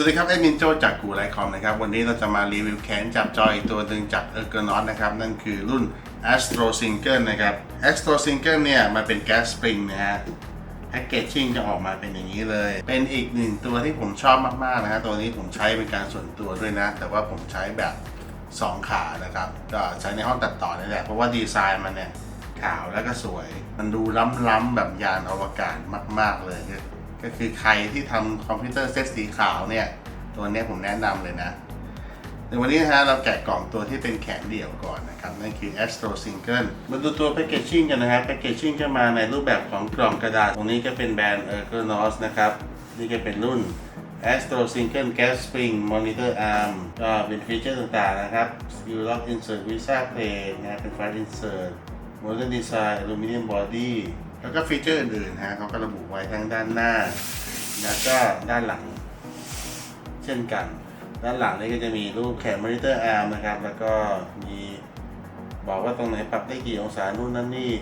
สวัสดีครับแอดมินโจจากกูไลคอมนะครับ วันนี้เราจะมารีวิวแขนจับจอยตัวหนึ่งจาก e r g o n a u t นะครับ นั่นคือรุ่น Astro Single นะครับ Astro Single เนี่ย มันเป็นแก๊สสปริงนะฮะแพคเกจชิ่งจะออกมาเป็นอย่างนี้เลย เป็นอีกหนึ่งตัวที่ผมชอบมาก ๆ นะฮะตัวนี้ผมใช้เป็นการส่วนตัวด้วยนะ แต่ว่าผมใช้แบบ 2 ขานะครับ ก็ใช้ในห้องตัดต่อนี่แหละ เพราะว่าดีไซน์มันเนี่ยขาวแล้วก็สวย มันดูล้ำๆแบบยานอวกาศมาก ๆ เลย ก็คือใครที่ทำคอมพิวเตอร์เซตสีขาวเนี่ย ตัวนี้ผมแนะนำเลยนะในวันนี้นะฮะเราแกะกล่องตัวที่เป็นแขนเดี่ยวก่อนนะครับ นั่นคือ Astro Single มาดูตัวแพ c เกจชิ่งกันนะครับแพ c เกจชิ่งจะมาในรูปแบบของกล่องกระดาษ ตรงนี้ก็เป็นแบรนด์ Ergonos นะครับ นี่ก็เป็นรุ่น Astro Single Gas Spring Monitor Arm ก็เป็นฟีเจอร์ต่างๆนะครับ Skill Lock Insert Visa Plate นะเป็น Fast Insert Modern Design Aluminum Body แล้วก็ฟีเจอร์อื่นๆฮะเขาก็ระบุไว้ทั้งด้านหน้า แล้วก็ด้านหลัง เช่นกัน ด้านหลังนี่ก็จะมีรูปแขนมอนิเตอร์อาร์มนะครับ แล้วก็มีบอกว่าตรงไหนปรับได้กี่องศานู่นนั่นนี่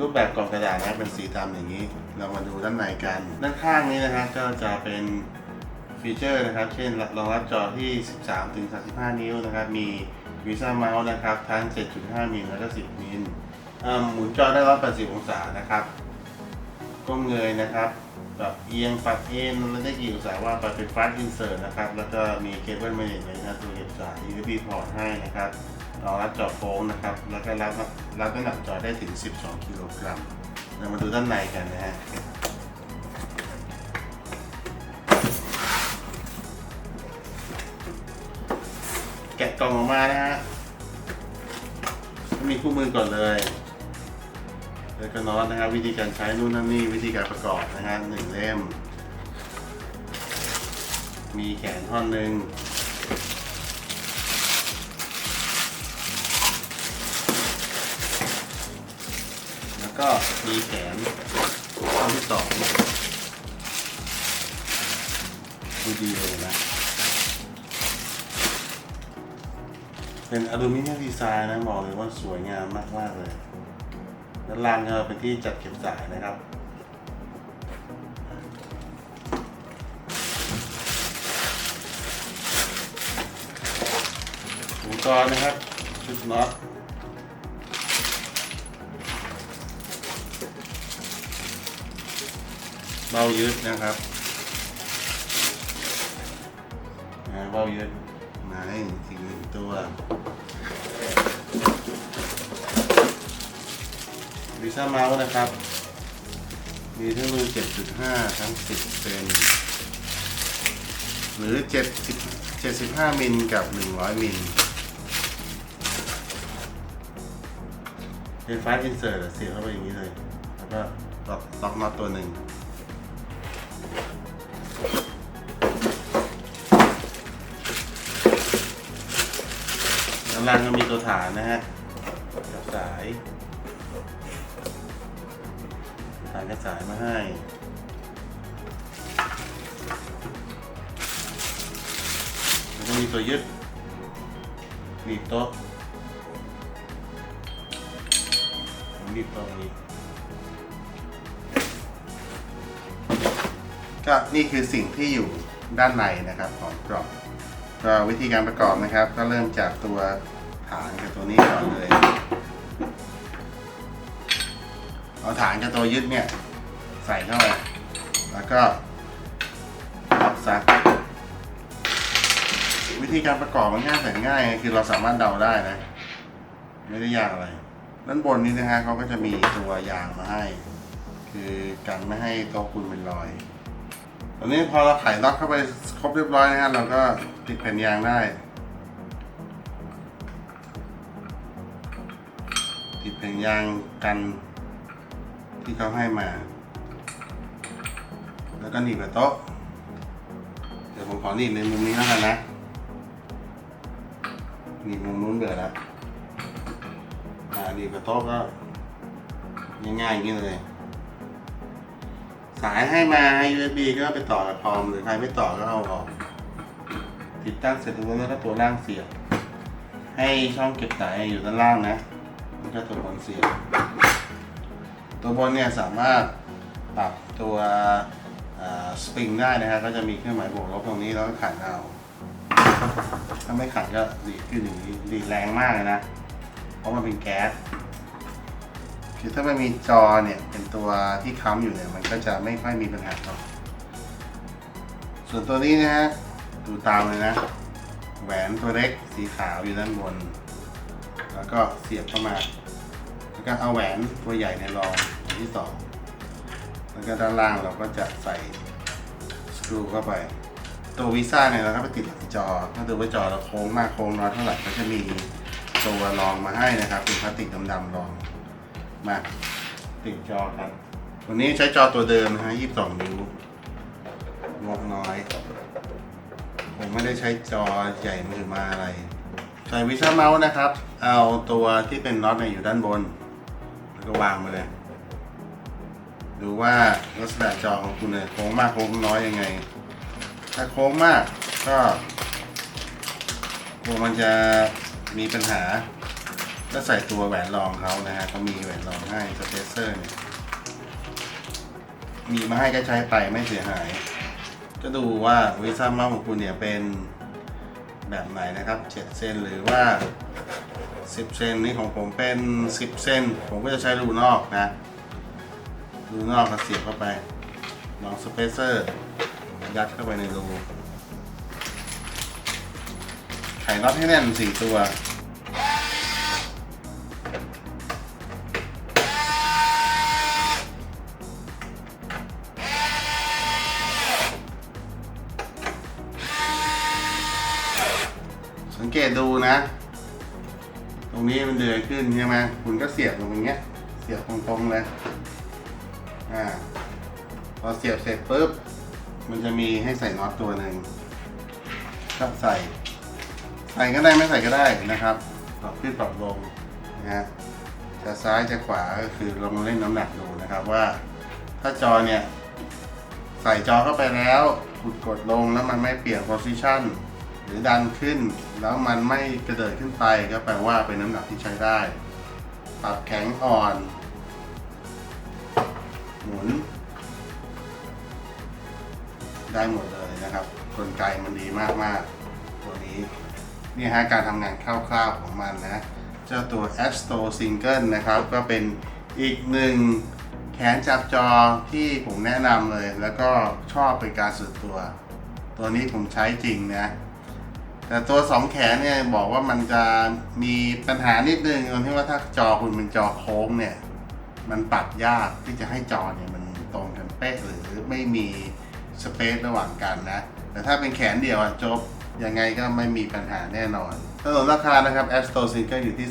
รูปแบบกล่องกระดาษนะเป็นสีดำอย่างนี้ เรามาดูด้านในกัน ด้านข้างนี้นะครับก็จะเป็นฟีเจอร์นะครับ เช่นรองรับจอที่ 13 ถึง 35 นิ้วนะครับ มีวีซ่าเมาส์นะครับ ทั้ง 7.5 มิลแล้วก็ 10 มิล หมุนจอได้180องศานะครับก้มเงยนะครับแบบเอียงปรับเอ็นแล้วได้กี่องศาว่าไปเป็นฟาสต์อินเสิร์ตนะครับ แล้วก็มีเคเบิลแมเนจนะตัวเก็บสาย USB พอร์ตให้นะครับรองรับจอโฟงนะครับ แล้วก็รับรับน้ำหนักจอได้ถึง 12 กิโลกรัมเรามาดูด้านในกันนะฮะแกะกล่องออกมานะฮะมีคู่มือก่อนเลย แล้วก็น็อตนะครับวิธีการใช้นู่นนั่นนี่วิธีการประกอบนะฮะหนึ่งเล่ม มีแขนท่อนหนึ่งแล้วก็มีแขนท่อนที่สองดูดีเลยนะเป็นอลูมิเนียมดีไซน์นะบอกเลยว่าสวยงามมากๆเลย ด้านล่างก็เป็นที่จัดเก็บสายนะครับอุปกรณ์นะครับชุดน็อตเบายึดนะครับนะเบายึดมาให้สิ่งหนึ่งตัว วีซ่าเมาส์นะครับ มีทั้งรู7.5 ทั้ง 10 เซน หรือ 70 75 มิลกับ 100 มิลเป็นฟาสต์อินเสิร์ตเสียบเข้าไปอย่างนี้เลย แล้วก็ล็อกล็อกน็อตตัวหนึ่งด้านล่างก็มีตัวฐานนะฮะกับสาย กระสายมาให้แล้วก็มีตัวยึดหนีบโต๊ะมหนีบโต๊ะนี้ก็นี่คือสิ่งที่อยู่ด้านในนะครับของกล่องก็วิธีการประกอบนะครับ ก็เริ่มจากตัวฐานกับตัวนี้ก่อนเลย เอาฐานกับตัวยึดเนี่ย ใส่เข้าไป แล้วก็พับซักวิธีการประกอบมันง่ายแต่ง่าย คือเราสามารถเดาได้นะ ไม่ได้ยากอะไรด้านบนนี้นะฮะเขาก็จะมีตัวยางมาให้ คือกันไม่ให้โต๊ะคุณเป็นรอยตอนนี้พอเราไขน็อตเข้าไปครบเรียบร้อยนะฮะเราก็ติดแผ่นยางได้ ติดแผ่นยางกัน ที่เขาให้มา แล้วก็หนีบกับโต๊ะ เดี๋ยวผมขอหนีบในมุมนี้แล้วกันนะหนีบมุมนู้นเบื่อแล้วอ่าหนีบกับโต๊ะก็ง่ายๆอย่างนี้เลย สายให้มาให้ USB ก็ไปต่อกับคอมหรือใครไม่ต่อก็เอาออก ติดตั้งเสร็จแล้วก็ตัวล่างเสียบ ให้ช่องเก็บสายอยู่ด้านล่างนะแล้วก็ตัวบนเสียบ ตัวบนเนี่ยสามารถปรับตัวสปริงได้นะครับก็จะมีเครื่องหมายบวกลบตรงนี้แล้วก็ขันเอาถ้าไม่ขันก็ดีขึ้นอย่างนี้ดีแรงมากเลยนะ เพราะมันเป็นแก๊สคือถ้ามันมีจอเนี่ยเป็นตัวที่ค้ำอยู่เนี่ยมันก็จะไม่ค่อยมีปัญหาหรอกส่วนตัวนี้นะฮะดูตามเลยนะ แหวนตัวเล็กสีขาวอยู่ด้านบน แล้วก็เสียบเข้ามา แล้วก็เอาแหวนตัวใหญ่ในรอง ที่สองแล้วก็ด้านล่างเราก็จะใส่สกรูเข้าไป ตัววีซ่าเนี่ยเราก็ไปติดหลังจอ ถ้าดูว่าจอเราโค้งมากโค้งน้อยเท่าไหร่ก็จะมีตัวรองมาให้นะครับเป็นพลาสติกดำๆรองมาติดจอครับวันนี้ใช้จอตัวเดิมนะฮะ22 นิ้วงบน้อย ผมไม่ได้ใช้จอใหญ่มือมาอะไรใส่วิชาเมาส์นะครับ เอาตัวที่เป็นน็อตเนี่ยอยู่ด้านบน แล้วก็วางมาเลย ดูว่าลักษณะจอของคุณเนี่ยโค้งมากโค้งน้อยยังไง ถ้าโค้งมากก็กลัวมันจะมีปัญหาก็ใส่ตัวแหวนรองเขานะฮะเขามีแหวนรองให้สเปเซอร์เนี่ยมีมาให้ก็ใช้ไปไม่เสียหาย ก็ดูว่าวิซ่ามาของคุณเนี่ยเป็นแบบไหนนะครับ 7เซนหรือว่า 10เซนนี่ของผมเป็น 10เซนผมก็จะใช้รูนอกนะ รูนอกก็เสียบเข้าไปลองสเปเซอร์ยัดเข้าไปในรูไขน็อตให้แน่นสี่ตัวสังเกตดูนะ ตรงนี้มันเดือยขึ้นใช่ไหมคุณก็เสียบลงอย่างเงี้ย เสียบตรงๆเลย อ่าพอเสียบเสร็จปุ๊บ มันจะมีให้ใส่น็อตตัวหนึ่งก็ใส่ ใส่ก็ได้ไม่ใส่ก็ได้นะครับปรับขึ้นปรับลงนะฮะจะซ้ายจะขวาก็คือลองเล่นน้ำหนักดูนะครับว่า ถ้าจอเนี่ย ใส่จอเข้าไปแล้วกดกดลงแล้วมันไม่เปลี่ยนโพซิชันหรือดันขึ้น แล้วมันไม่กระเดิดขึ้นไปก็แปลว่าเป็นน้ำหนักที่ใช้ได้ ปรับแข็งอ่อน หมุน ได้หมดเลยนะครับ กลไกมันดีมากๆ ตัวนี้นี่ฮะการทำงานคร่าวๆของมันนะ เจ้าตัว Astro Single นะครับ ก็เป็นอีกหนึ่งแขนจับจอที่ผมแนะนำเลย แล้วก็ชอบเป็นการสุดตัว ตัวนี้ผมใช้จริงนะ แต่ตัวสองแขนเนี่ยบอกว่ามันจะมีปัญหานิดนึงตรงที่ว่าถ้าจอคุณเป็นจอโค้งเนี่ย มันปรับยากที่จะให้จอเนี่ยมันตรงกันเป๊ะหรือไม่มีสเปซระหว่างกันนะ แต่ถ้าเป็นแขนเดียวจบยังไงก็ไม่มีปัญหาแน่นอนสนุนราคานะครับ Astro Single อยู่ที่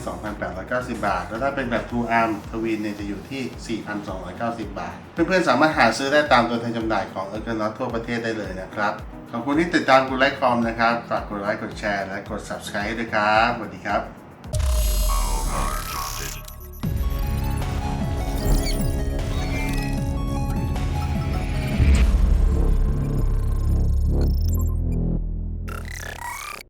2,890 บาท แล้วถ้าเป็นแบบ True Arm ทวินเนี่ยจะอยู่ที่ 4,290 บาท เพื่อนๆ สามารถหาซื้อได้ตามตัวแทนจำหน่ายของ e r g o n o t ทั่วประเทศได้เลยนะครับ ขอบคุณที่ติดตามคุณไลค์คอมนะครับ ฝากกดไลค์ กดแชร์ และกด subscribe ด้วยครับ สวัสดีครับ